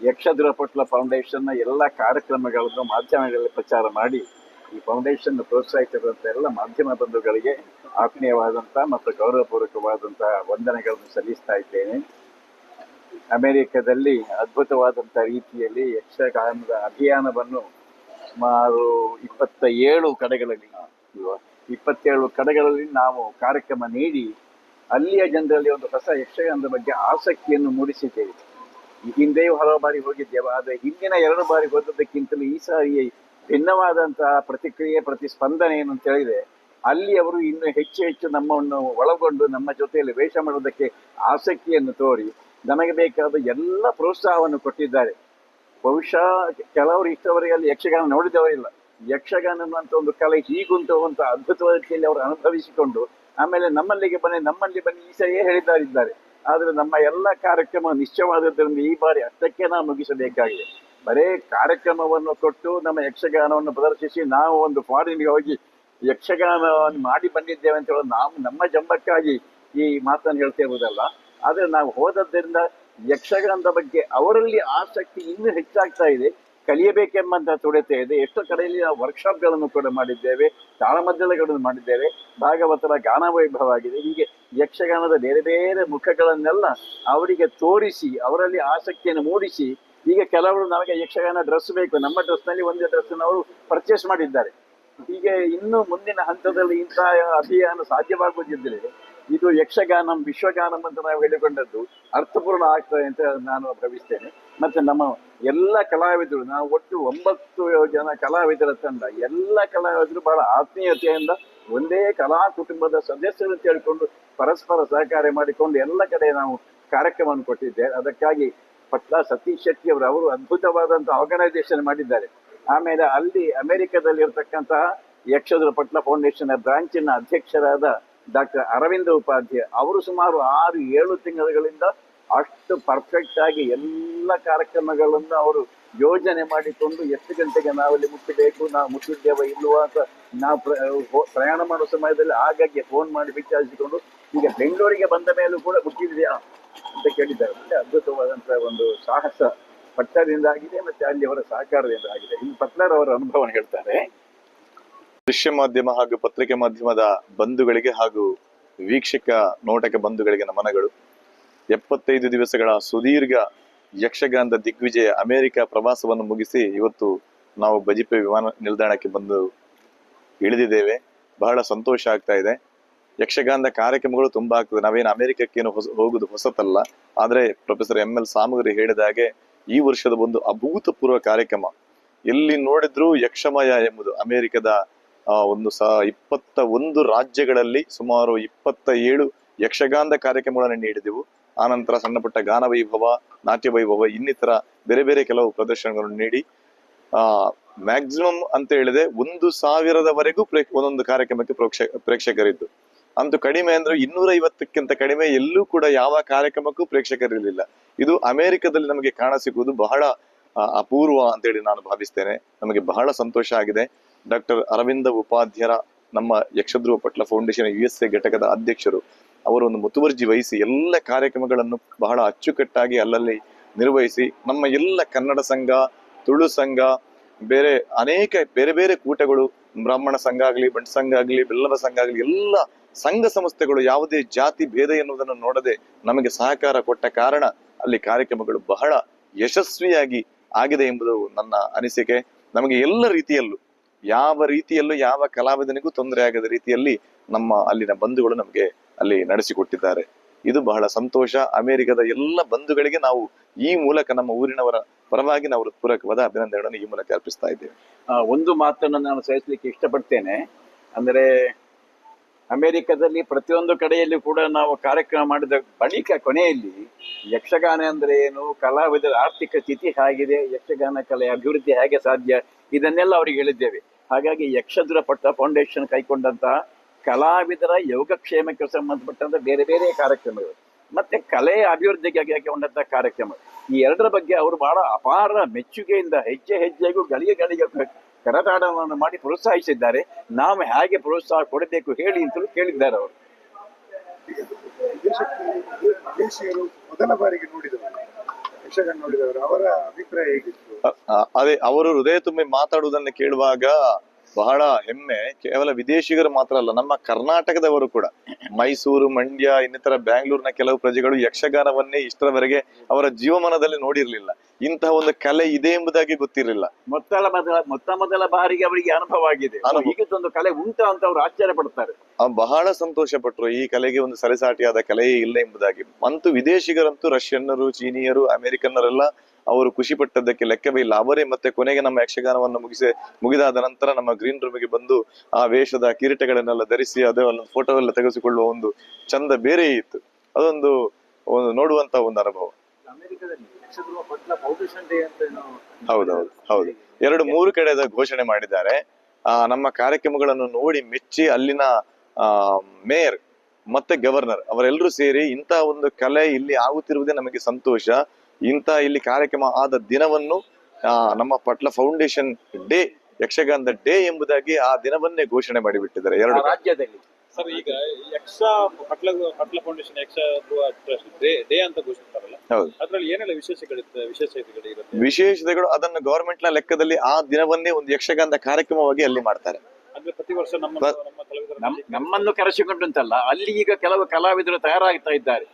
ಯಕ್ಷಧುರ ಪಟ್ಲ ಫೌಂಡೇಶನ್ನ ಎಲ್ಲ ಕಾರ್ಯಕ್ರಮಗಳನ್ನು ಮಾಧ್ಯಮಗಳಲ್ಲಿ ಪ್ರಚಾರ ಮಾಡಿ, ಈ ಫೌಂಡೇಶನ್ ಪ್ರೋತ್ಸಾಹಿಸಿರುವಂಥ ಎಲ್ಲ ಮಾಧ್ಯಮ ಬಂಧುಗಳಿಗೆ ಆತ್ಮೀಯವಾದಂತಹ ಮತ್ತು ಗೌರವಪೂರ್ವಕವಾದಂತಹ ವಂದನೆಗಳನ್ನು ಸಲ್ಲಿಸ್ತಾ ಇದ್ದೇನೆ. ಅಮೆರಿಕದಲ್ಲಿ ಅದ್ಭುತವಾದಂಥ ರೀತಿಯಲ್ಲಿ ಯಕ್ಷಗಾನದ ಅಭಿಯಾನವನ್ನು ಸುಮಾರು ಇಪ್ಪತ್ತ ಏಳು ಕಡೆಗಳಲ್ಲಿ ಇಪ್ಪತ್ತೇಳು ಕಡೆಗಳಲ್ಲಿ ನಾವು ಕಾರ್ಯಕ್ರಮ ನೀಡಿ ಅಲ್ಲಿಯ ಜನರಲ್ಲಿ ಒಂದು ಹೊಸ ಯಕ್ಷಗಾನದ ಬಗ್ಗೆ ಆಸಕ್ತಿಯನ್ನು ಮೂಡಿಸಿದ್ದೇವೆ. ಈ ಹಿಂದೆಯೂ ಹಲವು ಬಾರಿ ಹೋಗಿದ್ದೇವೆ, ಆದರೆ ಹಿಂದಿನ ಎರಡು ಬಾರಿ ಹೋದದ್ದಕ್ಕಿಂತಲೂ ಈ ಸಾರಿ ಭಿನ್ನವಾದಂತಹ ಪ್ರತಿಕ್ರಿಯೆ, ಪ್ರತಿಸ್ಪಂದನೆ ಏನು ಅಂತ ಹೇಳಿದೆ ಅಲ್ಲಿ ಅವರು ಇನ್ನು ಹೆಚ್ಚು ಹೆಚ್ಚು ನಮ್ಮನ್ನು ಒಳಗೊಂಡು ನಮ್ಮ ಜೊತೆಯಲ್ಲಿ ವೇಷ ಮಾಡೋದಕ್ಕೆ ಆಸಕ್ತಿಯನ್ನು ತೋರಿ, ನಮಗೆ ಬೇಕಾದ ಎಲ್ಲ ಪ್ರೋತ್ಸಾಹವನ್ನು ಕೊಟ್ಟಿದ್ದಾರೆ. ಬಹುಶಃ ಕೆಲವರು ಇಷ್ಟವರೆಗೆ ಅಲ್ಲಿ ಯಕ್ಷಗಾನ ನೋಡಿದವರಿಲ್ಲ. ಯಕ್ಷಗಾನ ಅನ್ನುವಂಥ ಒಂದು ಕಲೆ ಹೀಗುಂಟು ಅಂತ ಅದ್ಭುತವಾದ ರೀತಿಯಲ್ಲಿ ಅವರು ಅನುಭವಿಸಿಕೊಂಡು ಆಮೇಲೆ ನಮ್ಮಲ್ಲಿಗೆ ಬನ್ನಿ, ನಮ್ಮಲ್ಲಿ ಬನ್ನಿ ಈಸೆಯೇ ಇದ್ದಾರೆ ಆದರೆ ನಮ್ಮ ಎಲ್ಲ ಕಾರ್ಯಕ್ರಮ ನಿಶ್ಚಯವಾದದ್ದರಿಂದ ಈ ಬಾರಿ ಅಷ್ಟಕ್ಕೆ ನಾವು ಮುಗಿಸಬೇಕಾಗಿದೆ. ಬರೇ ಕಾರ್ಯಕ್ರಮವನ್ನು ಕೊಟ್ಟು ನಮ್ಮ ಯಕ್ಷಗಾನವನ್ನು ಪ್ರದರ್ಶಿಸಿ ನಾವು ಒಂದು ಫಾರಿನ್ಗೆ ಹೋಗಿ ಯಕ್ಷಗಾನವನ್ನು ಮಾಡಿ ಬಂದಿದ್ದೇವೆ ಅಂತ ಹೇಳೋದು ನಾವು ನಮ್ಮ ಜಂಬಕ್ಕಾಗಿ ಈ ಮಾತನ್ನು ಹೇಳ್ತಿರುವುದಲ್ಲ ಆದರೆ ನಾವು ಹೋದದ್ದರಿಂದ ಯಕ್ಷಗಾನದ ಬಗ್ಗೆ ಅವರಲ್ಲಿ ಆಸಕ್ತಿ ಇನ್ನೂ ಹೆಚ್ಚಾಗ್ತಾ ಇದೆ. ಕಲಿಯಬೇಕೆಂಬಂತಹ ತುಡಿತ ಇದೆ. ಎಷ್ಟೋ ಕಡೆಯಲ್ಲಿ ನಾವು ವರ್ಕ್ಶಾಪ್ಗಳನ್ನು ಕೂಡ ಮಾಡಿದ್ದೇವೆ ತಾಳಮದ್ದಳೆಗಳನ್ನು ಮಾಡಿದ್ದೇವೆ. ಭಾಗವತರ ಗಾನ ವೈಭವ ಆಗಿದೆ. ಹೀಗೆ ಯಕ್ಷಗಾನದ ಬೇರೆ ಬೇರೆ ಮುಖಗಳನ್ನೆಲ್ಲ ಅವರಿಗೆ ತೋರಿಸಿ, ಅವರಲ್ಲಿ ಆಸಕ್ತಿಯನ್ನು ಮೂಡಿಸಿ, ಈಗ ಕೆಲವರು ನಮಗೆ ಯಕ್ಷಗಾನ ಡ್ರೆಸ್ ಬೇಕು, ನಮ್ಮ ಡ್ರೆಸ್ನಲ್ಲಿ ಒಂದೇ ಡ್ರೆಸ್ಸನ್ನು ಅವರು ಪರ್ಚೇಸ್ ಮಾಡಿದ್ದಾರೆ. ಹೀಗೆ ಇನ್ನು ಮುಂದಿನ ಹಂತದಲ್ಲಿ ಇಂತಹ ಅಭಿಯಾನ ಸಾಧ್ಯವಾಗುವುದಿದ್ದರೆ, ಇದು ಯಕ್ಷಗಾನಂ, ವಿಶ್ವಗಾನಂ ಅಂತ ನಾವು ಹೇಳಿಕೊಂಡದ್ದು ಅರ್ಥಪೂರ್ಣ ಆಗ್ತದೆ ಅಂತ ನಾನು ಭಾವಿಸ್ತೇನೆ. ಮತ್ತೆ ನಮ್ಮ ಎಲ್ಲ ಕಲಾವಿದರು, ನಾವು ಒಟ್ಟು ಒಂಬತ್ತು ಜನ ಕಲಾವಿದರ ತಂಡ, ಎಲ್ಲ ಕಲಾವಿದರು ಬಹಳ ಆತ್ಮೀಯತೆಯಿಂದ ಒಂದೇ ಕಲಾ ಕುಟುಂಬದ ಸದಸ್ಯರು ತಿಳ್ಕೊಂಡು ಪರಸ್ಪರ ಸಹಕಾರ ಮಾಡಿಕೊಂಡು ಎಲ್ಲ ಕಡೆ ನಾವು ಕಾರ್ಯಕ್ರಮವನ್ನು ಕೊಟ್ಟಿದ್ದೆ. ಅದಕ್ಕಾಗಿ ಪಟ್ಲ ಸತೀಶ್ ಶೆಟ್ಟಿ ಅವರು ಅವರು ಅದ್ಭುತವಾದಂತಹ ಆರ್ಗನೈಸೇಷನ್ ಮಾಡಿದ್ದಾರೆ. ಆಮೇಲೆ ಅಲ್ಲಿ ಅಮೆರಿಕದಲ್ಲಿ ಇರತಕ್ಕಂತಹ ಯಕ್ಷದ್ರ ಪಟ್ಲ ಫೌಂಡೇಶನ್ ಬ್ರಾಂಚಿನ ಅಧ್ಯಕ್ಷರಾದ ಡಾಕ್ಟರ್ ಅರವಿಂದ ಉಪಾಧ್ಯಾಯ ಅವರು ಸುಮಾರು ಆರು, ಏಳು ತಿಂಗಳುಗಳಿಂದ ಅಷ್ಟು ಪರ್ಫೆಕ್ಟ್ ಆಗಿ ಎಲ್ಲ ಕಾರ್ಯಕ್ರಮಗಳನ್ನು ಅವರು ಯೋಜನೆ ಮಾಡಿಕೊಂಡು ಎಷ್ಟು ಗಂಟೆಗೆ ನಾವಲ್ಲಿ ಮುಟ್ಟಬೇಕು, ನಾವು ಮುಟ್ಟಿದ್ದೇವೆ ಇಲ್ವಾ ಅಂತ ನಾವು ಪ್ರಯಾಣ ಮಾಡೋ ಸಮಯದಲ್ಲಿ ಆಗಾಗ್ಗೆ ಫೋನ್ ಮಾಡಿ ವಿಚಾರಿಸಿಕೊಂಡು, ಈಗ ಬೆಂಗಳೂರಿಗೆ ಬಂದ ಮೇಲೂ ಕೂಡ ಮುಟ್ಟಿದೆಯಾ ಅಂತ ಕೇಳಿದ್ದಾರೆ. ಅಂದ್ರೆ ಅದ್ಭುತವಾದಂತಹ ಒಂದು ಸಾಹಸ ಪಟ್ಟದಿಂದ ಆಗಿದೆ ಮತ್ತೆ ಅಲ್ಲಿ ಅವರ ಸಹಕಾರದಿಂದ ಆಗಿದೆ ಇನ್ನು ಪಟ್ಲರ್ ಅವರ ಅನುಭವ ಹೇಳ್ತಾರೆ. ದೃಶ್ಯ ಮಾಧ್ಯಮ ಹಾಗೂ ಪತ್ರಿಕೆ ಮಾಧ್ಯಮದ ಬಂಧುಗಳಿಗೆ ಹಾಗೂ ವೀಕ್ಷಕ ನೋಟಕ ಬಂಧುಗಳಿಗೆ ನಮನಗಳು. ಎಪ್ಪತ್ತೈದು ದಿವಸಗಳ ಸುದೀರ್ಘ ಯಕ್ಷಗಾನದ ದಿಗ್ವಿಜಯ ಅಮೆರಿಕ ಪ್ರವಾಸವನ್ನು ಮುಗಿಸಿ ಇವತ್ತು ನಾವು ಬಜಿಪೆ ವಿಮಾನ ನಿಲ್ದಾಣಕ್ಕೆ ಬಂದು ಇಳಿದಿದ್ದೇವೆ. ಬಹಳ ಸಂತೋಷ ಆಗ್ತಾ ಇದೆ. ಯಕ್ಷಗಾನದ ಕಾರ್ಯಕ್ರಮಗಳು ತುಂಬಾ ಆಗ್ತದೆ. ನಾವೇನು ಅಮೆರಿಕಕ್ಕೇನು ಹೊಸ ಹೋಗುದು ಹೊಸತಲ್ಲ. ಆದರೆ ಪ್ರೊಫೆಸರ್ ಎಂ ಎಲ್ ಸಾಮಗ್ರಿ ಹೇಳಿದ ಹಾಗೆ ಈ ವರ್ಷದ ಒಂದು ಅಭೂತಪೂರ್ವ ಕಾರ್ಯಕ್ರಮ. ಎಲ್ಲಿ ನೋಡಿದ್ರು ಯಕ್ಷಮಯ ಎಂಬುದು ಅಮೆರಿಕದ ಒಂದು ಸ ಇಪ್ಪತ್ತ ಒಂದು ರಾಜ್ಯಗಳಲ್ಲಿ ಸುಮಾರು ಇಪ್ಪತ್ತ ಏಳು ಯಕ್ಷಗಾನದ ಕಾರ್ಯಕ್ರಮಗಳನ್ನು ನೀಡಿದೆವು. ಆನಂತರ ಸಣ್ಣ ಪುಟ್ಟ ಗಾನ ವೈಭವ, ನಾಟ್ಯ ವೈಭವ, ಇನ್ನಿತರ ಬೇರೆ ಬೇರೆ ಕೆಲವು ಪ್ರದರ್ಶನಗಳನ್ನು ನೀಡಿ, ಆ ಮ್ಯಾಕ್ಸಿಮಮ್ ಅಂತ ಹೇಳಿದೆ ಒಂದು ಸಾವಿರದವರೆಗೂ ಪ್ರೇಕ್ಷ, ಒಂದೊಂದು ಕಾರ್ಯಕ್ರಮಕ್ಕೆ ಪ್ರೇಕ್ಷ, ಪ್ರೇಕ್ಷಕರಿದ್ದು. ಅಂತೂ ಕಡಿಮೆ ಅಂದ್ರೆ ಇನ್ನೂರ ಐವತ್ತಕ್ಕಿಂತ ಕಡಿಮೆ ಎಲ್ಲೂ ಕೂಡ ಯಾವ ಕಾರ್ಯಕ್ರಮಕ್ಕೂ ಪ್ರೇಕ್ಷಕರಿರಲಿಲ್ಲ. ಇದು ಅಮೆರಿಕದಲ್ಲಿ ನಮಗೆ ಕಾಣಸಿಗುವುದು ಬಹಳ ಅಪೂರ್ವ ಅಪೂರ್ವ ಅಂತೇಳಿ ನಾನು ಭಾವಿಸ್ತೇನೆ. ನಮಗೆ ಬಹಳ ಸಂತೋಷ ಆಗಿದೆ. ಡಾಕ್ಟರ್ ಅರವಿಂದ ಉಪಾಧ್ಯರ ನಮ್ಮ Yakshadhruva Patla foundation U S A ಘಟಕದ ಅಧ್ಯಕ್ಷರು ಅವರು ಒಂದು ಮುತುವರ್ಜಿ ವಹಿಸಿ ಎಲ್ಲ ಕಾರ್ಯಕ್ರಮಗಳನ್ನು ಬಹಳ ಅಚ್ಚುಕಟ್ಟಾಗಿ ಅಲ್ಲಲ್ಲಿ ನಿರ್ವಹಿಸಿ ನಮ್ಮ ಎಲ್ಲ ಕನ್ನಡ ಸಂಘ, ತುಳು ಸಂಘ, ಬೇರೆ ಅನೇಕ ಬೇರೆ ಬೇರೆ ಕೂಟಗಳು, ಬ್ರಾಹ್ಮಣ ಸಂಘ ಆಗಲಿ ಬಂಟ್ ಸಂಘ ಆಗಲಿ, ಬೆಲ್ಲವ ಸಂಘ ಆಗಲಿ, ಎಲ್ಲ ಸಂಘ ಸಂಸ್ಥೆಗಳು ಯಾವುದೇ ಜಾತಿ ಭೇದ ಎನ್ನುವುದನ್ನು ನೋಡದೆ ನಮಗೆ ಸಹಕಾರ ಕೊಟ್ಟ ಕಾರಣ ಅಲ್ಲಿ ಕಾರ್ಯಕ್ರಮಗಳು ಬಹಳ ಯಶಸ್ವಿಯಾಗಿ ಆಗಿದೆ ಎಂಬುದು ನನ್ನ ಅನಿಸಿಕೆ. ನಮಗೆ ಎಲ್ಲ ರೀತಿಯಲ್ಲೂ, ಯಾವ ರೀತಿಯಲ್ಲೂ ಯಾವ ಕಲಾವಿದನಿಗೂ ತೊಂದರೆ ಆಗದ ರೀತಿಯಲ್ಲಿ ನಮ್ಮ ಅಲ್ಲಿನ ಬಂಧುಗಳು ನಮಗೆ ಅಲ್ಲಿ ನಡೆಸಿಕೊಟ್ಟಿದ್ದಾರೆ. ಇದು ಬಹಳ ಸಂತೋಷ. ಅಮೆರಿಕದ ಎಲ್ಲ ಬಂಧುಗಳಿಗೆ ನಾವು ಈ ಮೂಲಕ ನಮ್ಮ ಊರಿನವರ ಪರವಾಗಿ ನಾವು ಪೂರಕವಾದ ಅಭಿನಂದನೆಗಳನ್ನು ಈ ಮೂಲಕ ಅರ್ಪಿಸ್ತಾ ಇದ್ದೇವೆ. ಒಂದು ಮಾತನ್ನು ನಾನು ಸೇರಿಸಲಿಕ್ಕೆ ಇಷ್ಟಪಡ್ತೇನೆ. ಅಂದರೆ ಅಮೆರಿಕದಲ್ಲಿ ಪ್ರತಿಯೊಂದು ಕಡೆಯಲ್ಲಿ ಕೂಡ ನಾವು ಕಾರ್ಯಕ್ರಮ ಮಾಡಿದ ಬಳಿಕ ಕೊನೆಯಲ್ಲಿ ಯಕ್ಷಗಾನ ಅಂದ್ರೆ ಏನು, ಕಲಾವಿದರ ಆರ್ಥಿಕ ಸ್ಥಿತಿ ಹೇಗಿದೆ, ಯಕ್ಷಗಾನ ಕಲೆ ಅಭಿವೃದ್ಧಿ ಹೇಗೆ ಸಾಧ್ಯ, ಇದನ್ನೆಲ್ಲ ಅವರಿಗೆ ಹೇಳಿದ್ದೇವೆ. ಹಾಗಾಗಿ ಯಕ್ಷಧುರ ಪಟ್ಟ ಫೌಂಡೇಶನ್ ಕೈಗೊಂಡಂತಹ ಕಲಾವಿದರ ಯೋಗಕ್ಷೇಮಕ್ಕೆ ಸಂಬಂಧಪಟ್ಟಂತ ಬೇರೆ ಬೇರೆ ಕಾರ್ಯಕ್ರಮಗಳು ಮತ್ತೆ ಕಲೆ ಅಭಿವೃದ್ಧಿಗೆ ಕೈಗೊಂಡಂತಹ ಕಾರ್ಯಕ್ರಮ ಈ ಎರಡರ ಬಗ್ಗೆ ಅವರು ಬಹಳ ಅಪಾರ ಮೆಚ್ಚುಗೆಯಿಂದ ಹೆಜ್ಜೆ ಹೆಜ್ಜೆಗೂ ಗಳಿಗೆ ಗಳಿಗೆ ಕರತಾಡವನ್ನು ಮಾಡಿ ಪ್ರೋತ್ಸಾಹಿಸಿದ್ದಾರೆ. ನಾವು ಹೇಗೆ ಪ್ರೋತ್ಸಾಹ ಕೊಡಬೇಕು ಹೇಳಿ ಅಂತಲೂ ಕೇಳಿದ್ದಾರೆ ಅವರು. ಮೊದಲ ಬಾರಿಗೆ ನೋಡಿದವರು ಯಕ್ಷಗಾನ ನೋಡಿದವರು ಅವರ ಅಭಿಪ್ರಾಯ ಹೇಗಿತ್ತು? ಅದೇ ಅವರು ಹೃದಯ ತುಂಬಿ ಮಾತಾಡುವುದನ್ನು ಕೇಳುವಾಗ ಬಹಳ ಹೆಮ್ಮೆ. ಕೇವಲ ವಿದೇಶಿಗರು ಮಾತ್ರ ಅಲ್ಲ ನಮ್ಮ ಕರ್ನಾಟಕದವರು ಕೂಡ. ಮೈಸೂರು ಮಂಡ್ಯ ಇನ್ನಿತರ ಬ್ಯಾಂಗ್ಳೂರ್ನ ಕೆಲವು ಪ್ರಜೆಗಳು ಯಕ್ಷಗಾನವನ್ನೇ ಇಷ್ಟರವರೆಗೆ ಅವರ ಜೀವಮಾನದಲ್ಲಿ ನೋಡಿರ್ಲಿಲ್ಲ. ಇಂತಹ ಒಂದು ಕಲೆ ಇದೆ ಎಂಬುದಾಗಿ ಗೊತ್ತಿರಲಿಲ್ಲ. ಮೊದಲ ಮೊತ್ತ ಮೊದಲ ಬಾರಿಗೆ ಅವರಿಗೆ ಅನುಭವ ಆಗಿದೆ. ಒಂದು ಹೀಗಿದ್ದೊಂದು ಕಲೆ ಉಂಟಾ ಅಂತ ಅವರು ಆಶ್ಚರ್ಯ ಪಡ್ತಾರೆ. ಬಹಳ ಸಂತೋಷ ಪಟ್ರು ಈ ಕಲೆಗೆ ಒಂದು ಸರಿಸಾಟಿಯಾದ ಕಲೆಯೇ ಇಲ್ಲ ಎಂಬುದಾಗಿ. ಅಂತೂ ವಿದೇಶಿಗರಂತೂ ರಷ್ಯನ್ನರು ಚೀನಿಯರು ಅಮೆರಿಕನ್ನರೆಲ್ಲ ಅವರು ಖುಷಿ ಪಟ್ಟದ್ದಕ್ಕೆ ಲೆಕ್ಕವೇ ಇಲ್ಲ ಅವರೇ ಮತ್ತೆ ಕೊನೆಗೆ ನಮ್ಮ ಯಕ್ಷಗಾನವನ್ನು ಮುಗಿಸಿ, ಮುಗಿದಾದ ನಂತರ ನಮ್ಮ ಗ್ರೀನ್ ರೂಮಿಗೆ ಬಂದು ಆ ವೇಷದ ಕಿರೀಟಗಳನ್ನೆಲ್ಲ ಧರಿಸಿ, ಅದೇ ಒಂದು ಫೋಟೋ ಎಲ್ಲ ತೆಗೆಸಿಕೊಳ್ಳುವ ಒಂದು ಚಂದ ಬೇರೆ ಇತ್ತು. ಅದೊಂದು, ಒಂದು ನೋಡುವಂತ ಒಂದು ಅನುಭವ. ಹೌದೌದು, ಹೌದು. ಎರಡು ಮೂರು ಕಡೆದ ಘೋಷಣೆ ಮಾಡಿದ್ದಾರೆ. ಆ, ನಮ್ಮ ಕಾರ್ಯಕ್ರಮಗಳನ್ನು ನೋಡಿ ಮೆಚ್ಚಿ ಅಲ್ಲಿನ ಮೇಯರ್ ಮತ್ತೆ ಗವರ್ನರ್ ಅವರೆಲ್ಲರೂ ಸೇರಿ ಇಂತಹ ಒಂದು ಕಲೆ ಇಲ್ಲಿ ಆಗುತ್ತಿರುವುದೇ ನಮಗೆ ಸಂತೋಷ. ಇಂಥ ಇಲ್ಲಿ ಕಾರ್ಯಕ್ರಮ ಆದ ದಿನವನ್ನು ಆ ನಮ್ಮ ಪಟ್ಲ ಫೌಂಡೇಶನ್ ಡೇ ಯಕ್ಷಗಾನದ ಡೇ ಎಂಬುದಾಗಿ ಆ ದಿನವನ್ನೇ ಘೋಷಣೆ ಮಾಡಿಬಿಟ್ಟಿದ್ದಾರೆ. ಎರಡು ರಾಜ್ಯದಲ್ಲಿ. ಸರ್ ಈಗ Yaksha Patla Patla foundation Yaksha day day ಅಂತ ಘೋಷಿಸ್ತಾರಲ್ಲ ಹೌದು. ಅದ್ರಲ್ಲಿ ಏನೆಲ್ಲ ವಿಶೇಷಗಳಿರುತ್ತೆ ವಿಶೇಷತೆಗಳಿರುತ್ತೆ ವಿಶೇಷತೆಗಳು ಅದನ್ನು ಗವರ್ಮೆಂಟ್ನ ಲೆಕ್ಕದಲ್ಲಿ ಆ ದಿನವನ್ನೇ ಒಂದು ಯಕ್ಷಗಾನದ ಕಾರ್ಯಕ್ರಮವಾಗಿ ಅಲ್ಲಿ ಮಾಡ್ತಾರೆ. ಅಂದ್ರೆ ಪ್ರತಿ ವರ್ಷ ನಮ್ಮ ನಮ್ಮ ಕಲಾವಿದರ ನಮ್ ನಮ್ಮನ್ನು ಕರೆಸಿಕೊಂಡಂತಲ್ಲ ಅಲ್ಲಿ ಈಗ ಕೆಲವು ಕಲಾವಿದರು ತಯಾರಾಗ್ತಾ ಇದ್ದಾರೆ.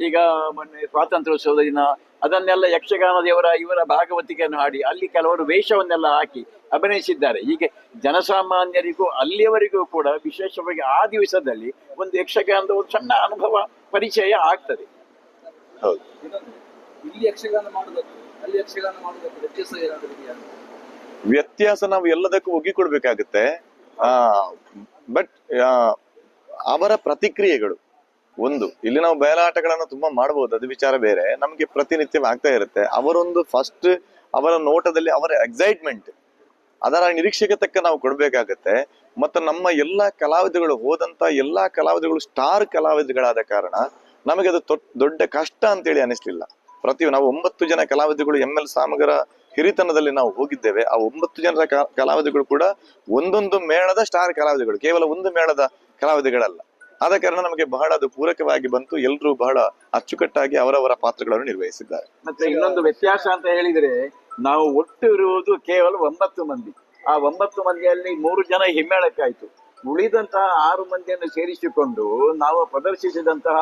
ಈಗ ಮೊನ್ನೆ ಸ್ವಾತಂತ್ರ್ಯೋತ್ಸವದ ದಿನ ಅದನ್ನೆಲ್ಲ ಯಕ್ಷಗಾನದೇವರ ಇವರ ಭಾಗವತಿಕೆಯನ್ನು ಹಾಡಿ ಅಲ್ಲಿ ಕೆಲವರು ವೇಷವನ್ನೆಲ್ಲ ಹಾಕಿ ಅಭಿನಯಿಸಿದ್ದಾರೆ. ಹೀಗೆ ಜನಸಾಮಾನ್ಯರಿಗೂ ಅಲ್ಲಿಯವರಿಗೂ ಕೂಡ ವಿಶೇಷವಾಗಿ ಆ ದಿವಸದಲ್ಲಿ ಒಂದು ಯಕ್ಷಗಾನದ ಒಂದು ಸಣ್ಣ ಅನುಭವ ಪರಿಚಯ ಆಗ್ತದೆ. ಹೌದು. ಇಲ್ಲಿ ಯಕ್ಷಗಾನ ಅಲ್ಲಿ ಯಕ್ಷಗಾನ ವ್ಯತ್ಯಾಸ ನಾವು ಎಲ್ಲದಕ್ಕೂ ಒಗ್ಗಿಕೊಡ್ಬೇಕಾಗುತ್ತೆ. ಆ ಬಟ್ ಅವರ ಪ್ರತಿಕ್ರಿಯೆಗಳು. ಒಂದು. ಇಲ್ಲಿ ನಾವು ಬಯಲಾಟಗಳನ್ನು ತುಂಬಾ ಮಾಡಬಹುದು ಅದು ವಿಚಾರ ಬೇರೆ. ನಮ್ಗೆ ಪ್ರತಿನಿತ್ಯ ಆಗ್ತಾ ಇರುತ್ತೆ. ಅವರೊಂದು ಫಸ್ಟ್ ಅವರ ನೋಟದಲ್ಲಿ ಅವರ ಎಕ್ಸೈಟ್ಮೆಂಟ್ ಅದರ ನಿರೀಕ್ಷೆಗೆ ತಕ್ಕ ನಾವು ಕೊಡ್ಬೇಕಾಗತ್ತೆ. ಮತ್ತೆ ನಮ್ಮ ಎಲ್ಲಾ ಕಲಾವಿದಗಳು ಹೋದಂತ ಎಲ್ಲಾ ಕಲಾವಿದಗಳು ಸ್ಟಾರ್ ಕಲಾವಿದಗಳಾದ ಕಾರಣ ನಮಗೆ ಅದು ದೊಡ್ಡ ಕಷ್ಟ ಅಂತೇಳಿ ಅನಿಸ್ಲಿಲ್ಲ. ಪ್ರತಿ ನಾವು ಒಂಬತ್ತು ಜನ ಕಲಾವಿದಗಳು ಎಂ ಎಲ್ ಸಾಮಗರ ಹಿರಿತನದಲ್ಲಿ ನಾವು ಹೋಗಿದ್ದೇವೆ. ಆ ಒಂಬತ್ತು ಜನರ ಕಲಾವಿದಗಳು ಕೂಡ ಒಂದೊಂದು ಮೇಳದ ಸ್ಟಾರ್ ಕಲಾವಿದಗಳು ಕೇವಲ ಒಂದು ಮೇಳದ ಕಲಾವಿದಗಳಲ್ಲ ಆದ ಕಾರಣ ನಮಗೆ ಬಹಳ ಅದು ಪೂರಕವಾಗಿ ಬಂತು. ಎಲ್ಲರೂ ಬಹಳ ಅಚ್ಚುಕಟ್ಟಾಗಿ ಅವರವರ ಪಾತ್ರಗಳನ್ನು ನಿರ್ವಹಿಸಿದ್ದಾರೆ. ಮತ್ತೆ ಇನ್ನೊಂದು ವ್ಯತ್ಯಾಸ ಅಂತ ಹೇಳಿದ್ರೆ, ನಾವು ಒಟ್ಟು ಇರುವುದು ಕೇವಲ ಒಂಬತ್ತು ಮಂದಿ. ಆ ಒಂಬತ್ತು ಮಂದಿಯಲ್ಲಿ ಮೂರು ಜನ ಹಿಮ್ಮೇಳಕ್ಕಾಯ್ತು ಉಳಿದಂತಹ ಆರು ಮಂದಿಯನ್ನು ಸೇರಿಸಿಕೊಂಡು ನಾವು ಪ್ರದರ್ಶಿಸಿದಂತಹ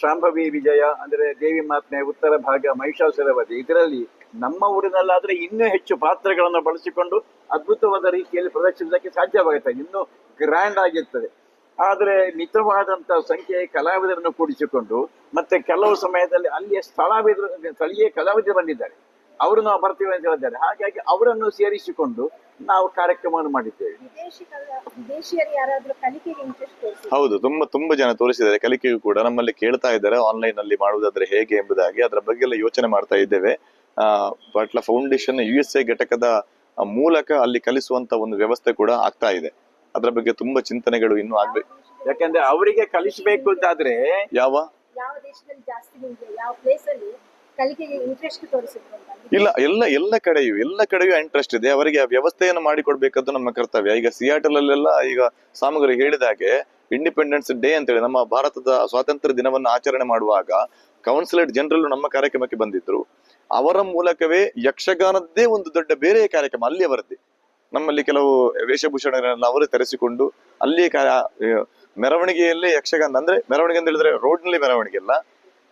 ಶಾಂಭವಿ ವಿಜಯ, ಅಂದ್ರೆ ದೇವಿ ಮಾತ್ನೆ, ಉತ್ತರ ಭಾಗ ಮಹಿಷಾಸುರವಧಿ ಇದರಲ್ಲಿ ನಮ್ಮ ಊರಿನಲ್ಲಾದ್ರೆ ಇನ್ನೂ ಹೆಚ್ಚು ಪಾತ್ರಗಳನ್ನು ಬಳಸಿಕೊಂಡು ಅದ್ಭುತವಾದ ರೀತಿಯಲ್ಲಿ ಪ್ರದರ್ಶಿಸಲಿಕ್ಕೆ ಸಾಧ್ಯವಾಗುತ್ತೆ. ಇನ್ನೂ ಗ್ರ್ಯಾಂಡ್ ಆಗಿರ್ತದೆ. ಆದರೆ ಮಿತವಾದಂತ ಸಂಖ್ಯೆ ಕಲಾವಿದರನ್ನು ಕೂಡಿಸಿಕೊಂಡು ಮತ್ತೆ ಕೆಲವು ಸಮಯದಲ್ಲಿ ಅಲ್ಲಿಯ ಸ್ಥಳಾವಿದರು ಸ್ಥಳೀಯ ಕಲಾವಿದರು ಬಂದಿದ್ದಾರೆ. ಅವರು ನಾವು ಬರ್ತೀವಿ ಅಂತ ಹೇಳಿದ್ದಾರೆ. ಹಾಗಾಗಿ ಅವರನ್ನು ಸೇರಿಸಿಕೊಂಡು ನಾವು ಕಾರ್ಯಕ್ರಮವನ್ನು ಮಾಡಿದ್ದೇವೆ. ಹೌದು ತುಂಬಾ ತುಂಬಾ ಜನ ತೋರಿಸಿದ್ದಾರೆ. ಕಲಿಕೆಯು ಕೂಡ ನಮ್ಮಲ್ಲಿ ಕೇಳ್ತಾ ಇದ್ದಾರೆ ಆನ್ಲೈನ್ ಅಲ್ಲಿ ಮಾಡುವುದಾದ್ರೆ ಹೇಗೆ ಎಂಬುದಾಗಿ. ಅದರ ಬಗ್ಗೆ ಎಲ್ಲ ಯೋಚನೆ ಮಾಡ್ತಾ ಇದ್ದೇವೆ. ಆ ಬಟ್ಲ ಫೌಂಡೇಶನ್ ಯು ಎಸ್ ಎ ಘಟಕದ ಮೂಲಕ ಅಲ್ಲಿ ಕಲಿಸುವಂತ ಒಂದು ವ್ಯವಸ್ಥೆ ಕೂಡ ಆಗ್ತಾ ಇದೆ. ಅದರ ಬಗ್ಗೆ ತುಂಬಾ ಚಿಂತನೆಗಳು ಇನ್ನು ಆಗ್ಬೇಕು ಯಾಕಂದ್ರೆ ಅವರಿಗೆ ಕಲಿಸಬೇಕು ಅಂತಾದ್ರೆ ಯಾವ? ಯಾವ ದೇಶದಲ್ಲಿ ಜಾಸ್ತಿ ನಿಮ್ಗೆ ಯಾವ ಪ್ಲೇಸ್ ಅಲ್ಲಿ ಕಲಿಕೆಗೆ ಇಂಟ್ರೆಸ್ಟ್ ತೋರಿಸಿದ್ರು ಅಂತ ಇಲ್ಲ ಎಲ್ಲ ಎಲ್ಲ ಕಡೆಯೂ ಎಲ್ಲ ಕಡೆಯೂ ಇಂಟ್ರೆಸ್ಟ್ ಇದೆ. ಅವರಿಗೆ ಆ ವ್ಯವಸ್ಥೆಯನ್ನು ಮಾಡಿಕೊಡ್ಬೇಕದ್ದು ನಮ್ಮ ಕರ್ತವ್ಯ. ಈಗ ಸಿಯಾಟಲ್ ಅಲ್ಲೆಲ್ಲ ಈಗ ಸಾಮಗ್ರಿ ಹೇಳಿದ ಹಾಗೆ ಇಂಡಿಪೆಂಡೆನ್ಸ್ ಡೇ ಅಂತೇಳಿ ನಮ್ಮ ಭಾರತದ ಸ್ವಾತಂತ್ರ್ಯ ದಿನವನ್ನು ಆಚರಣೆ ಮಾಡುವಾಗ ಕೌನ್ಸಿಲೇಟ್ ಜನರಲ್ ನಮ್ಮ ಕಾರ್ಯಕ್ರಮಕ್ಕೆ ಬಂದಿದ್ರು. ಅವರ ಮೂಲಕವೇ ಯಕ್ಷಗಾನದ್ದೇ ಒಂದು ದೊಡ್ಡ ಬೇರೆ ಕಾರ್ಯಕ್ರಮ ಅಲ್ಲಿ ಅವರದ್ದೇ ನಮ್ಮಲ್ಲಿ ಕೆಲವು ವೇಷಭೂಷಣಗಳನ್ನ ಅವರೇ ತರಿಸಿಕೊಂಡು ಅಲ್ಲಿ ಮೆರವಣಿಗೆಯಲ್ಲಿ ಯಕ್ಷಗಾನ, ಅಂದ್ರೆ ಮೆರವಣಿಗೆ ಅಂತ ಹೇಳಿದ್ರೆ ರೋಡ್ನಲ್ಲಿ ಮೆರವಣಿಗೆ ಅಲ್ಲ,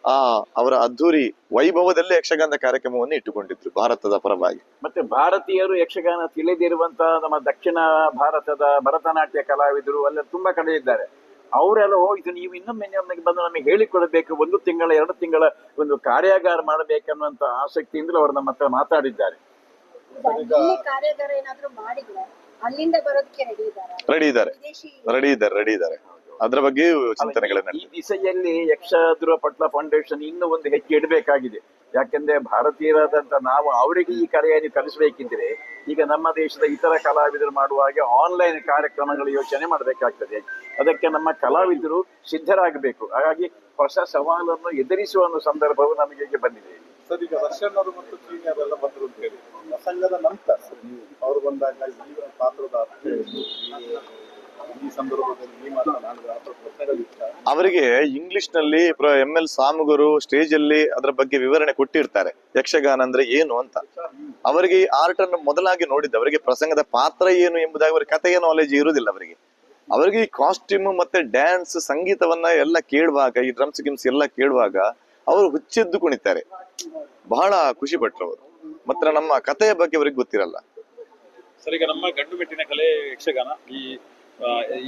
ಆ, ಅವರ ಅದ್ಧೂರಿ ವೈಭವದಲ್ಲೇ ಯಕ್ಷಗಾನದ ಕಾರ್ಯಕ್ರಮವನ್ನು ಇಟ್ಟುಕೊಂಡಿದ್ರು ಭಾರತದ ಪರವಾಗಿ. ಮತ್ತೆ ಭಾರತೀಯರು ಯಕ್ಷಗಾನ ತಿಳಿದಿರುವಂತಹ ನಮ್ಮ ದಕ್ಷಿಣ ಭಾರತದ ಭರತನಾಟ್ಯ ಕಲಾವಿದರು ಅಲ್ಲ ತುಂಬಾ ಕಡೆ ಇದ್ದಾರೆ. ಅವರೆಲ್ಲ ಹೋಗಿದ್ದು ನೀವು ಇನ್ನೊಮ್ಮೆ ನಮಗೆ ಬಂದು ನಮಗೆ ಹೇಳಿಕೊಡಬೇಕು, ಒಂದು ತಿಂಗಳ, ಎರಡು ತಿಂಗಳ ಒಂದು ಕಾರ್ಯಾಗಾರ ಮಾಡಬೇಕನ್ನುವಂತ ಆಸಕ್ತಿಯಿಂದಲೂ ಅವರು ನಮ್ಮ ಹತ್ರ ಮಾತಾಡಿದ್ದಾರೆ. ಕಾರ್ಯಾಗಾರ ಏನಾದ್ರೂ ಮಾಡಿದ್ರೆ ಅಲ್ಲಿಂದ ಬರೋದಕ್ಕೆ ರೆಡಿ ಇದ್ದಾರೆ ರೆಡಿ ಇದ್ದಾರೆ. ರೆಡಿ ಇದ್ದಾರೆ ರೆಡಿ ಇದ್ದಾರೆ. ಅದರ ಬಗ್ಗೆ ಚಿಂತನೆಗಳನ್ನ ಈ ದಿಸೆಯಲ್ಲಿ ಯಕ್ಷ ಧ್ರುವ ಪಟ್ಲ ಫೌಂಡೇಶನ್ ಇನ್ನೂ ಒಂದು ಹೆಚ್ಚು ಇಡಬೇಕಾಗಿದೆ. ಯಾಕೆಂದ್ರೆ ಭಾರತೀಯರಾದಂತ ನಾವು ಅವರಿಗೆ ಈ ಕರೆಯನ್ನು ಕಲಿಸಬೇಕಿದ್ರೆ ಈಗ ನಮ್ಮ ದೇಶದ ಇತರ ಕಲಾವಿದರು ಮಾಡುವಾಗೆ ಆನ್ಲೈನ್ ಕಾರ್ಯಕ್ರಮಗಳು ಯೋಚನೆ ಮಾಡಬೇಕಾಗ್ತದೆ. ಅದಕ್ಕೆ ನಮ್ಮ ಕಲಾವಿದರು ಸಿದ್ಧರಾಗಬೇಕು. ಹಾಗಾಗಿ ಹೊಸ ಸವಾಲನ್ನು ಎದುರಿಸುವ ಒಂದು ಸಂದರ್ಭವು ನಮಗೆ ಬಂದಿದೆ. ಸರ್ ಈಗ ರಷ್ಯನ್ನರು ಮತ್ತು ಚೀನಿಯರೆಲ್ಲ ಬಂದರು ಅಂತ ಹೇಳಿ. ಪ್ರಸಂಗದ ನಂತರ ಅವರು ಬಂದಾಗ ಈ ಪಾತ್ರದ ಅರ್ಥ? ಈ ಸಂದರ್ಭದಲ್ಲಿ ಈ ಮಾತನಾಡಿದ ಅಥವಾ ಪ್ರಶ್ನೆಗಳಿತ್ತ ಅವರಿಗೆ ಇಂಗ್ಲಿಷ್ನಲ್ಲಿ ಎಂ ಎಲ್ ಸಾಮುಗರು ಸ್ಟೇಜ್ ಅಲ್ಲಿ ಅದರ ಬಗ್ಗೆ ವಿವರಣೆ ಕೊಟ್ಟಿರ್ತಾರೆ. ಯಕ್ಷಗಾನ ಅಂದ್ರೆ ಏನು ಅಂತ. ಅವರಿಗೆ ಈ ಆರ್ಟ್ ಅನ್ನು ಮೊದಲಾಗಿ ನೋಡಿದ್ದು ಅವರಿಗೆ ಪ್ರಸಂಗದ ಪಾತ್ರ ಏನು ಎಂಬುದಾಗಿ ಅವರ ಕಥೆಯ ನಾಲೆಜ್ ಇರುವುದಿಲ್ಲ ಅವರಿಗೆ. ಅವರಿಗೆ ಈ ಕಾಸ್ಟ್ಯೂಮ್ ಮತ್ತೆ ಡ್ಯಾನ್ಸ್ ಸಂಗೀತವನ್ನ ಎಲ್ಲ ಕೇಳುವಾಗ ಈ ಡ್ರಮ್ಸ್ ಗಿಮ್ಸ್ ಎಲ್ಲ ಕೇಳುವಾಗ ಅವರು ಹುಚ್ಚೆದ್ದು ಕುಣಿತಾರೆ. ಬಹಳ ಖುಷಿ ಪಟ್ರು ಅವರು. ಮಾತ್ರ ನಮ್ಮ ಕಥೆಯ ಬಗ್ಗೆ ಅವರಿಗೆ ಗೊತ್ತಿರಲ್ಲ. ಸರ್ ಈಗ ನಮ್ಮ ಗಂಡು ಮೆಟ್ಟಿನ ಕಲೆ ಯಕ್ಷಗಾನ ಈ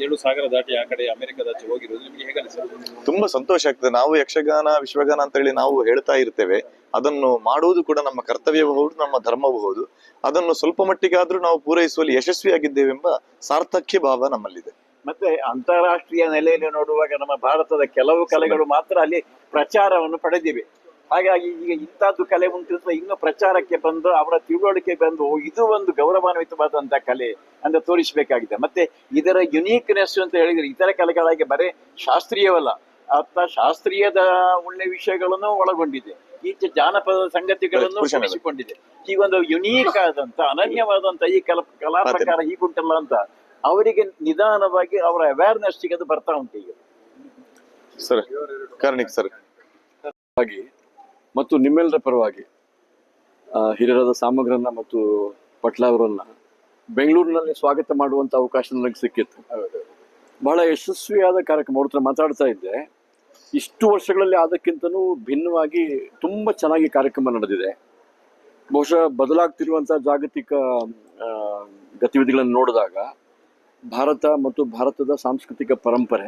ಏಳು ಸಾಗರ ದಾಟಿ ಆ ಕಡೆ ಅಮೆರಿಕದಾಚೆ ಹೋಗಿರೋದು ನಿಮಗೆ ಹೇಗೆ ಅನಿಸುತ್ತೆ ತುಂಬಾ ಸಂತೋಷ ಆಗ್ತದೆ. ನಾವು ಯಕ್ಷಗಾನ ವಿಶ್ವಗಾನ ಅಂತ ಹೇಳಿ ನಾವು ಹೇಳ್ತಾ ಇರ್ತೇವೆ. ಅದನ್ನು ಮಾಡುವುದು ಕೂಡ ನಮ್ಮ ಕರ್ತವ್ಯವೂ ಹೌದು ನಮ್ಮ ಧರ್ಮವೂ ಹೌದು. ಅದನ್ನು ಸ್ವಲ್ಪ ಮಟ್ಟಿಗಾದ್ರೂ ನಾವು ಪೂರೈಸುವಲ್ಲಿ ಯಶಸ್ವಿಯಾಗಿದ್ದೇವೆಂಬ ಸಾರ್ಥಕ್ಯ ಭಾವ ನಮ್ಮಲ್ಲಿದೆ. ಮತ್ತೆ ಅಂತಾರಾಷ್ಟ್ರೀಯ ನೆಲೆಯಲ್ಲಿ ನೋಡುವಾಗ ನಮ್ಮ ಭಾರತದ ಕೆಲವು ಕಲೆಗಳು ಮಾತ್ರ ಅಲ್ಲಿ ಪ್ರಚಾರವನ್ನು ಪಡೆದಿವೆ. ಹಾಗಾಗಿ ಈಗ ಇಂಥದ್ದು ಕಲೆ ಉಂಟು ಅಂತ ಇನ್ನು ಪ್ರಚಾರಕ್ಕೆ ಬಂದು ಅವರ ತಿಳುವಳಿಕೆ ಬಂದು ಇದು ಒಂದು ಗೌರವಾನ್ವಿತವಾದಂತಹ ಕಲೆ ಅಂತ ತೋರಿಸಬೇಕಾಗಿದೆ. ಮತ್ತೆ ಇದರ ಯುನೀಕ್ನೆಸ್ ಅಂತ ಹೇಳಿದ್ರೆ ಇತರ ಕಲೆಗಳಾಗಿ ಬರೀ ಶಾಸ್ತ್ರೀಯವಲ್ಲ. ಅತ್ತ ಶಾಸ್ತ್ರೀಯದ ಒಳ್ಳೆ ವಿಷಯಗಳನ್ನು ಒಳಗೊಂಡಿದೆ. ಈಚೆ ಜಾನಪದ ಸಂಗತಿಗಳನ್ನು ಪುರುಷನ ಈ ಒಂದು ಯುನೀಕ್ ಆದಂತ ಅನನ್ಯವಾದಂತ ಈ ಕಲಾ ಕಲಾ ಪ್ರಕಾರ ಹೀಗುಂಟಲ್ಲ ಅಂತ ಅವರಿಗೆ ನಿಧಾನವಾಗಿ ಅವರ ಅವೇರ್ನೆಸ್ ಅದು ಬರ್ತಾ ಉಂಟು ಈಗ. Sir Karnik sir. ಪರವಾಗಿ ಮತ್ತು ನಿಮ್ಮೆಲ್ಲರ ಪರವಾಗಿ ಹಿರಿಯರಾದ ಸಾಮಗ್ರನ್ನ ಮತ್ತು ಪಟ್ಲ ಅವರನ್ನ ಬೆಂಗಳೂರಿನಲ್ಲಿ ಸ್ವಾಗತ ಮಾಡುವಂತ ಅವಕಾಶ ನನಗೆ ಸಿಕ್ಕಿತ್ತು. ಬಹಳ ಯಶಸ್ವಿಯಾದ ಕಾರ್ಯಕ್ರಮ ಅವ್ರ ಹತ್ರ ಮಾತಾಡ್ತಾ ಇದ್ದೆ. ಇಷ್ಟು ವರ್ಷಗಳಲ್ಲಿ ಆದಕ್ಕಿಂತನೂ ಭಿನ್ನವಾಗಿ ತುಂಬಾ ಚೆನ್ನಾಗಿ ಕಾರ್ಯಕ್ರಮ ನಡೆದಿದೆ. ಬಹುಶಃ ಬದಲಾಗ್ತಿರುವಂಥ ಜಾಗತಿಕ ಗತಿವಿಧಿಗಳನ್ನು ನೋಡಿದಾಗ ಭಾರತ ಮತ್ತು ಭಾರತದ ಸಾಂಸ್ಕೃತಿಕ ಪರಂಪರೆ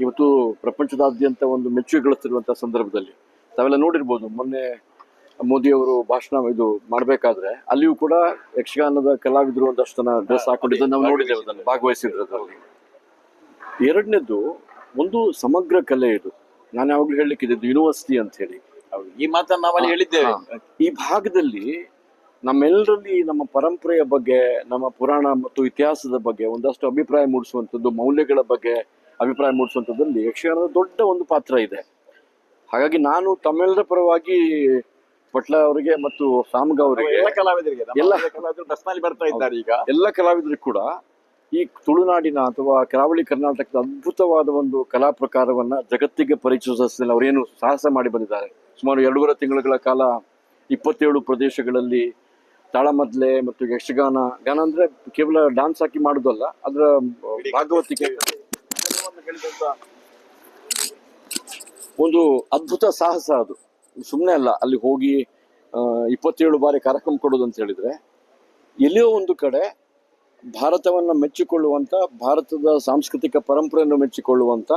ಇವತ್ತು ಪ್ರಪಂಚದಾದ್ಯಂತ ಒಂದು ಮೆಚ್ಚುಗೆ ಗಳಿಸ್ತಿರುವಂತಹ ಸಂದರ್ಭದಲ್ಲಿ ತಾವೆಲ್ಲ ನೋಡಿರ್ಬೋದು ಮೊನ್ನೆ ಮೋದಿಯವರು ಭಾಷಣ ಇದು ಮಾಡಬೇಕಾದ್ರೆ ಅಲ್ಲಿಯೂ ಕೂಡ ಯಕ್ಷಗಾನದ ಕಲಾವಿದರು ಒಂದಷ್ಟು ಜನ ಡ್ರೆಸ್ ಹಾಕೊಂಡಿದ್ದನ್ನು ನಾವು ನೋಡಿದ್ದೇವೆ ಅದನ್ನು. ಅದರಲ್ಲಿ ಎರಡನೇದು ಒಂದು ಸಮಗ್ರ ಕಲೆ ಇದು. ನಾನು ಯಾವಾಗಲೂ ಹೇಳಲಿಕ್ಕಿದ್ದು ಯೂನಿವರ್ಸಿಟಿ ಅಂತ ಹೇಳಿ ಈ ಮಾತನ್ನು ನಾವಲ್ಲಿ ಹೇಳಿದ್ದೇವೆ. ಈ ಭಾಗದಲ್ಲಿ ನಮ್ಮೆಲ್ಲರಲ್ಲಿ ನಮ್ಮ ಪರಂಪರೆಯ ಬಗ್ಗೆ ನಮ್ಮ ಪುರಾಣ ಮತ್ತು ಇತಿಹಾಸದ ಬಗ್ಗೆ ಒಂದಷ್ಟು ಅಭಿಪ್ರಾಯ ಮೂಡಿಸುವಂಥದ್ದು ಮೌಲ್ಯಗಳ ಬಗ್ಗೆ ಅಭಿಪ್ರಾಯ ಮೂಡಿಸುವಂಥದ್ದಲ್ಲಿ ಯಕ್ಷಗಾನದ ದೊಡ್ಡ ಒಂದು ಪಾತ್ರ ಇದೆ. ಹಾಗಾಗಿ ನಾನು ತಮ್ಮೆಲ್ಲರ ಪರವಾಗಿ ಪಟ್ಲ ಅವರಿಗೆ ಮತ್ತು ಸಾಮ್ಗ ಅವರಿಗೆ ಎಲ್ಲ ಕಲಾವಿದರಿಗೆ ಎಲ್ಲ- ಕಲಾವಿದರು ಬಸ್ನಲ್ಲಿ ಬರ್ತಾ ಇದ್ದಾರೆ ಈಗ. ಎಲ್ಲ ಕಲಾವಿದರು ಕೂಡ ಈ ತುಳುನಾಡಿನ ಅಥವಾ ಕರಾವಳಿ ಕರ್ನಾಟಕದ ಅದ್ಭುತವಾದ ಒಂದು ಕಲಾ ಪ್ರಕಾರವನ್ನ ಜಗತ್ತಿಗೆ ಪರಿಚಯಿಸಲು ಅವರೇನು ಸಾಹಸ ಮಾಡಿ ಬಂದಿದ್ದಾರೆ. ಸುಮಾರು ಎರಡೂವರೆ ತಿಂಗಳುಗಳ ಕಾಲ ಇಪ್ಪತ್ತೇಳು ಪ್ರದೇಶಗಳಲ್ಲಿ ತಾಳಮದ್ಲೆ ಮತ್ತು ಯಕ್ಷಗಾನ ಗಾನ ಅಂದ್ರೆ ಕೇವಲ ಡಾನ್ಸ್ ಹಾಕಿ ಮಾಡುದಲ್ಲ ಅದರ ಭಾಗವತಿಕೆ ಒಂದು ಅದ್ಭುತ ಸಾಹಸ ಅದು. ಸುಮ್ಮನೆ ಅಲ್ಲ, ಅಲ್ಲಿ ಹೋಗಿ ಇಪ್ಪತ್ತೇಳು ಬಾರಿ ಕಾರ್ಯಕ್ರಮ ಕೊಡೋದು ಅಂತ ಹೇಳಿದ್ರೆ, ಎಲ್ಲಿಯೋ ಒಂದು ಕಡೆ ಭಾರತವನ್ನು ಮೆಚ್ಚಿಕೊಳ್ಳುವಂತ, ಭಾರತದ ಸಾಂಸ್ಕೃತಿಕ ಪರಂಪರೆಯನ್ನು ಮೆಚ್ಚಿಕೊಳ್ಳುವಂತ,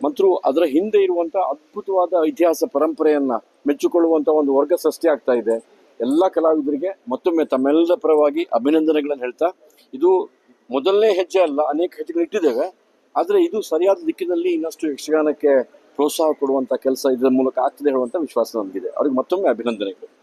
ಮತ್ತು ಅದರ ಹಿಂದೆ ಇರುವಂಥ ಅದ್ಭುತವಾದ ಇತಿಹಾಸ ಪರಂಪರೆಯನ್ನು ಮೆಚ್ಚಿಕೊಳ್ಳುವಂತ ಒಂದು ವರ್ಗ ಸೃಷ್ಟಿ ಆಗ್ತಾ ಇದೆ. ಎಲ್ಲ ಕಲಾವಿದರಿಗೆ, ಮತ್ತೊಮ್ಮೆ ತಮ್ಮೆಲ್ಲರ ಪರವಾಗಿ ಅಭಿನಂದನೆಗಳನ್ನು ಹೇಳ್ತಾ, ಇದು ಮೊದಲನೇ ಹೆಜ್ಜೆ ಅಲ್ಲ, ಅನೇಕ ಹೆಜ್ಜೆಗಳು ಇಟ್ಟಿದ್ದೇವೆ ಆದರೆ ಇದು ಸರಿಯಾದ ದಿಕ್ಕಿನಲ್ಲಿ ಇನ್ನಷ್ಟು ಯಕ್ಷಗಾನಕ್ಕೆ ಪ್ರೋತ್ಸಾಹ ಕೊಡುವಂತ ಕೆಲಸ ಇದರ ಮೂಲಕ ಆಗ್ತದೆ ಹೇಳುವಂತ ವಿಶ್ವಾಸ ನಮಗಿದೆ. ಅವ್ರಿಗೆ ಮತ್ತೊಮ್ಮೆ ಅಭಿನಂದನೆಗಳು.